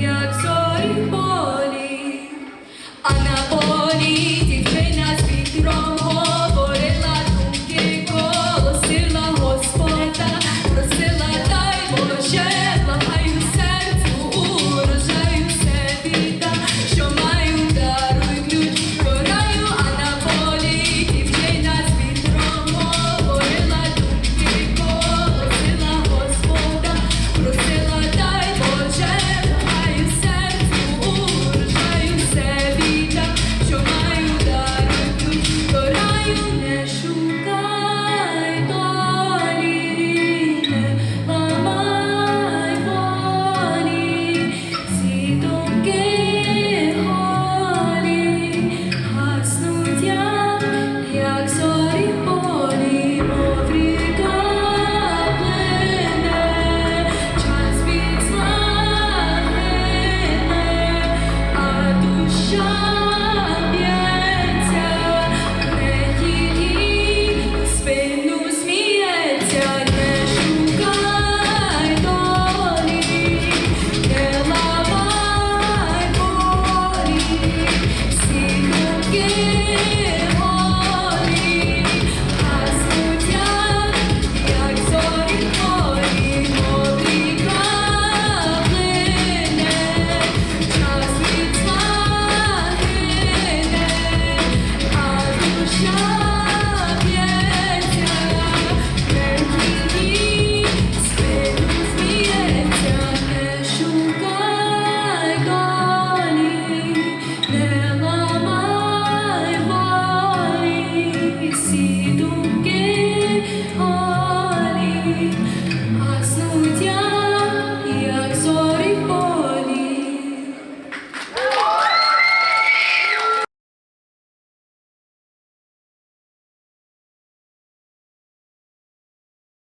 Як зорі в полі, а на полі. sido